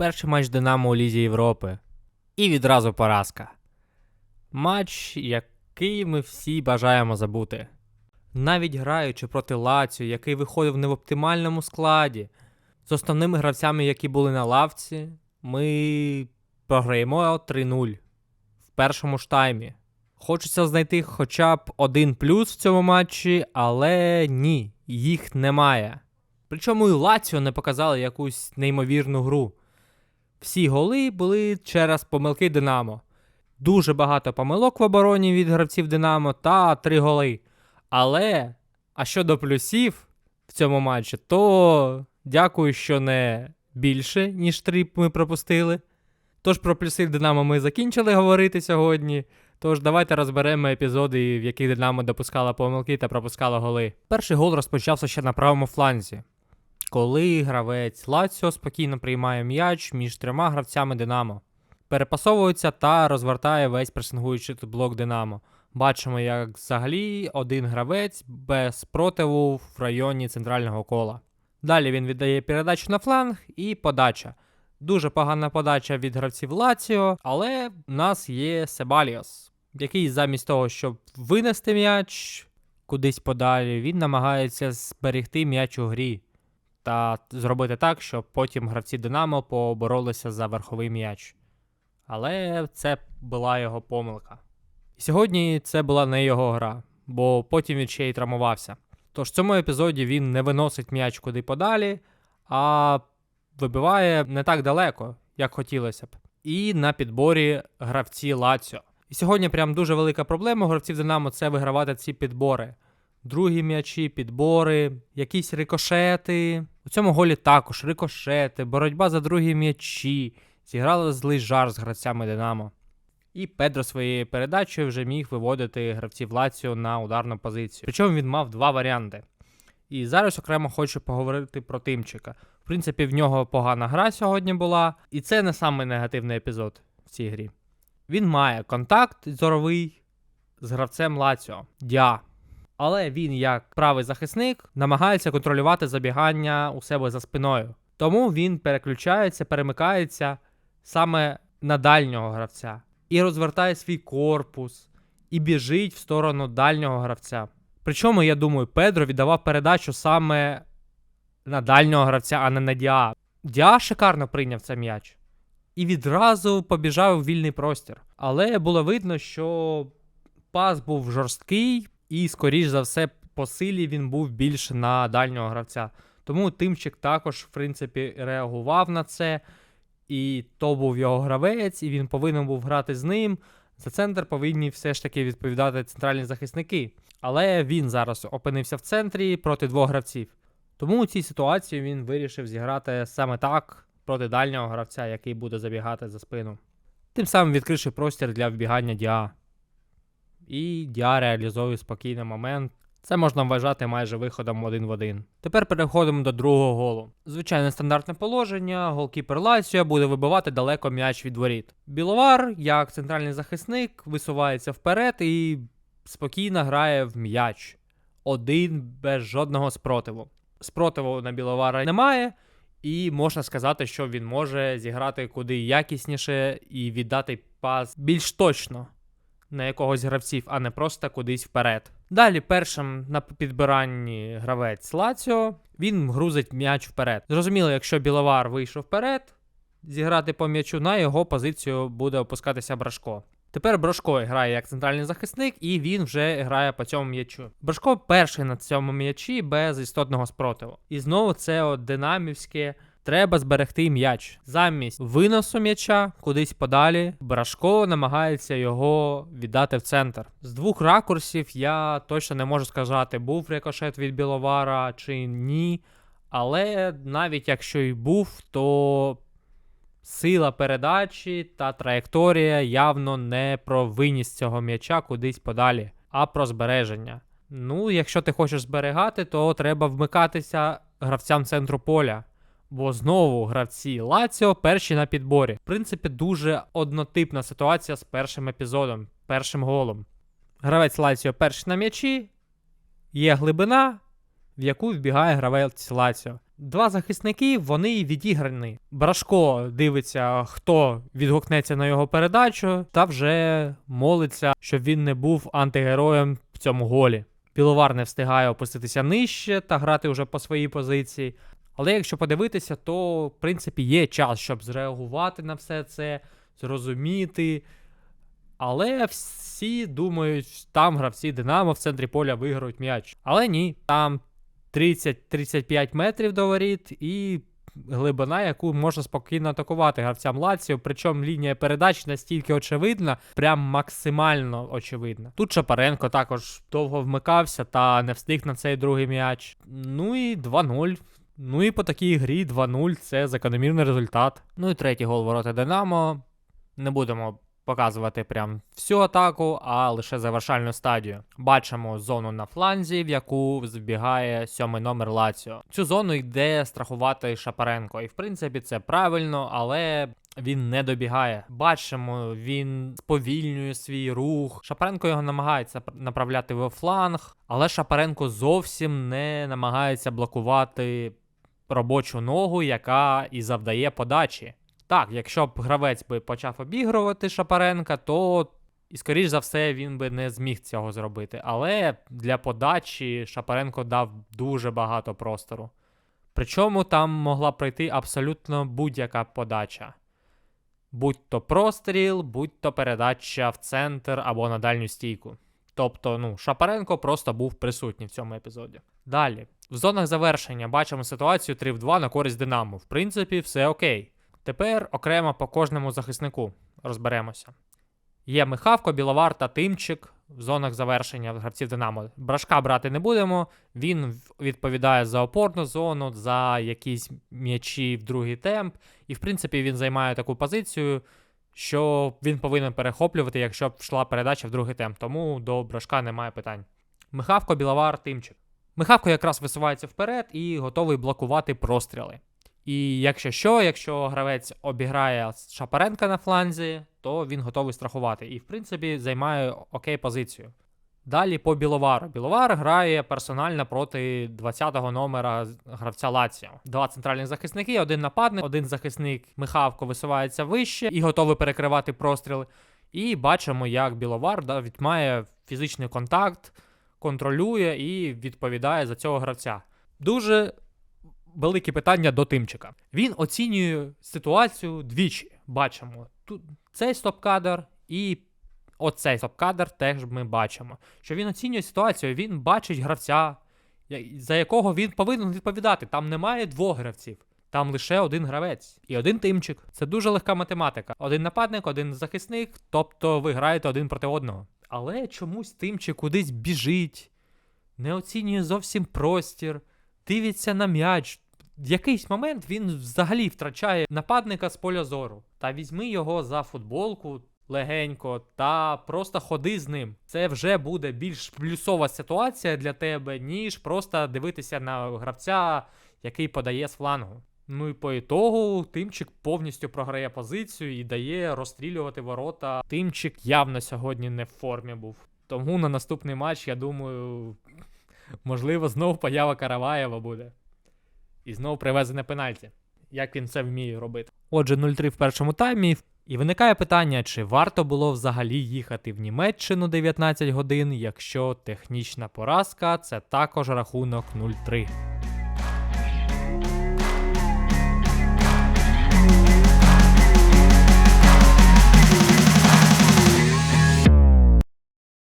Перший матч Динамо у Лізі Європи. І відразу поразка. Матч, який ми всі бажаємо забути. Навіть граючи проти Лаціо, який виходив не в оптимальному складі, з основними гравцями, які були на лавці, ми програємо 3-0 в першому ж таймі. Хочеться знайти хоча б один плюс в цьому матчі, але ні, їх немає. Причому і Лаціо не показали якусь неймовірну гру. Всі голи були через помилки Динамо. Дуже багато помилок в обороні від гравців Динамо та три голи. Але, а щодо плюсів в цьому матчі, то дякую, що не більше, ніж три ми пропустили. Тож про плюси Динамо ми закінчили говорити сьогодні. Тож давайте розберемо епізоди, в яких Динамо допускала помилки та пропускала голи. Перший гол розпочався ще на правому фланзі, коли гравець Лаціо спокійно приймає м'яч між трьома гравцями Динамо. Перепасовується та розвертає весь пресингуючий блок Динамо. Бачимо, як взагалі один гравець без спротиву в районі центрального кола. Далі він віддає передачу на фланг і подача. Дуже погана подача від гравців Лаціо, але в нас є Себаліос, який замість того, щоб винести м'яч кудись подалі, він намагається зберегти м'яч у грі та зробити так, щоб потім гравці Динамо поборолися за верховий м'яч. Але це була його помилка. І сьогодні це була не його гра, бо потім він ще й травмувався. Тож в цьому епізоді він не виносить м'яч куди подалі, а вибиває не так далеко, як хотілося б. І на підборі гравці Лаціо. І сьогодні прям дуже велика проблема у гравців Динамо це вигравати ці підбори. Другі м'ячі, підбори, якісь рикошети. У цьому голі також рикошети, боротьба за другі м'ячі. Зіграли злий жар з гравцями Динамо. І Педро своєю передачею вже міг виводити гравців Лаціо на ударну позицію. Причому він мав два варіанти. І зараз окремо хочу поговорити про Тимчика. В принципі, в нього погана гра сьогодні була, і це не самий негативний епізод в цій грі. Він має контакт зоровий з гравцем Лаціо Дя. Але він, як правий захисник, намагається контролювати забігання у себе за спиною. Тому він переключається, перемикається саме на дальнього гравця і розвертає свій корпус, і біжить в сторону дальнього гравця. Причому, я думаю, Педро віддавав передачу саме на дальнього гравця, а не на Діа. Діа шикарно прийняв цей м'яч. І відразу побіжав у вільний простір. Але було видно, що пас був жорсткий, і, скоріш за все, по силі він був більше на дальнього гравця. Тому Тимчик також, в принципі, реагував на це. І то був його гравець, і він повинен був грати з ним. За центр повинні все ж таки відповідати центральні захисники. Але він зараз опинився в центрі проти двох гравців. Тому у цій ситуації він вирішив зіграти саме так проти дальнього гравця, який буде забігати за спину. Тим самим відкривши простір для вбігання Діа. І Діа реалізовує спокійний момент. Це можна вважати майже виходом один в один. Тепер переходимо до другого голу. Звичайне стандартне положення, голкіпер Лаціо буде вибивати далеко м'яч від воріт. Біловар, як центральний захисник, висувається вперед і спокійно грає в м'яч. Один без жодного спротиву. Спротиву на Біловара немає, і можна сказати, що він може зіграти куди якісніше і віддати пас більш точно на якогось гравців, а не просто кудись вперед. Далі, першим на підбиранні гравець Лаціо, він грузить м'яч вперед. Зрозуміло, якщо Біловар вийшов вперед, зіграти по м'ячу, на його позицію буде опускатися Брашко. Тепер Брашко грає як центральний захисник, і він вже грає по цьому м'ячу. Брашко перший на цьому м'ячі без істотного спротиву. І знову це динамівське. Треба зберегти м'яч. Замість виносу м'яча кудись подалі. Брашко намагається його віддати в центр. З двох ракурсів я точно не можу сказати, був рикошет від Біловара чи ні. Але навіть якщо й був, то сила передачі та траєкторія явно не про виніс цього м'яча кудись подалі, а про збереження. Ну, якщо ти хочеш зберегати, то треба вмикатися гравцям центру поля. Бо знову гравці Лаціо перші на підборі. В принципі, дуже однотипна ситуація з першим епізодом, першим голом. Гравець Лаціо перший на м'ячі, є глибина, в яку вбігає гравець Лаціо. Два захисники, вони відіграні. Брашко дивиться, хто відгукнеться на його передачу, та вже молиться, щоб він не був антигероєм в цьому голі. Піловар не встигає опуститися нижче та грати вже по своїй позиції. Але якщо подивитися, то в принципі є час, щоб зреагувати на все це, зрозуміти. Але всі думають, там гравці Динамо в центрі поля виграють м'яч. Але ні, там 30-35 метрів до воріт і глибина, яку можна спокійно атакувати гравцям Лаціо. Причому лінія передач настільки очевидна, прям максимально очевидна. Тут Шапаренко також довго вмикався та не встиг на цей другий м'яч. Ну і 2-0. Ну і по такій грі 2-0 це закономірний результат. Ну і третій гол ворота Динамо. Не будемо показувати прям всю атаку, а лише завершальну стадію. Бачимо зону на фланзі, в яку збігає сьомий номер Лаціо. Цю зону йде страхувати Шапаренко. І в принципі це правильно, але. Він не добігає. Бачимо, він сповільнює свій рух. Шапаренко його намагається направляти в фланг, але Шапаренко зовсім не намагається блокувати робочу ногу, яка і завдає подачі. Так, якщо б гравець би почав обігрувати Шапаренка, то і скоріш за все він би не зміг цього зробити. Але для подачі Шапаренко дав дуже багато простору. Причому там могла пройти абсолютно будь-яка подача. Будь то простріл, будь то передача в центр або на дальню стійку. Тобто, ну, Шапаренко просто був присутній в цьому епізоді. Далі, в зонах завершення бачимо ситуацію 3 в 2 на користь Динамо. В принципі, все окей. Тепер окремо по кожному захиснику розберемося. Є Михавко, Біловар та Тимчик в зонах завершення гравців Динамо. Брашка брати не будемо. Він відповідає за опорну зону, за якісь м'ячі в другий темп. І, в принципі, він займає таку позицію, що він повинен перехоплювати, якщо б йшла передача в другий темп. Тому до Брашка немає питань. Михавко, Біловар, Тимчик. Михавко якраз висувається вперед і готовий блокувати простріли. І якщо що, якщо гравець обіграє Шапаренка на фланзі, то він готовий страхувати. І, в принципі, займає окей позицію. Далі по Біловару. Біловар грає персонально проти 20-го номера гравця Лаціо. Два центральних захисники, один нападник, один захисник Михавко висувається вище і готовий перекривати простріли. І бачимо, як Біловар да, має фізичний контакт, контролює і відповідає за цього гравця. Дуже велике питання до Тимчика. Він оцінює ситуацію двічі. Бачимо тут цей стоп-кадр і оцей стоп-кадр теж ми бачимо. Що він оцінює ситуацію, він бачить гравця, за якого він повинен відповідати. Там немає двох гравців. Там лише один гравець і один тимчик. Це дуже легка математика. Один нападник, один захисник, тобто ви граєте один проти одного. Але чомусь тимчик кудись біжить, не оцінює зовсім простір, дивиться на м'яч. В якийсь момент він взагалі втрачає нападника з поля зору. Та візьми його за футболку легенько та просто ходи з ним. Це вже буде більш плюсова ситуація для тебе, ніж просто дивитися на гравця, який подає з флангу. Ну і по ітогу Тимчик повністю програє позицію і дає розстрілювати ворота. Тимчик явно сьогодні не в формі був. Тому на наступний матч, я думаю, можливо, знов поява Караваєва буде. І знов привезене пенальті. Як він це вміє робити. Отже, 0-3 в першому таймі. І виникає питання, чи варто було взагалі їхати в Німеччину 19 годин, якщо технічна поразка це також рахунок 0-3.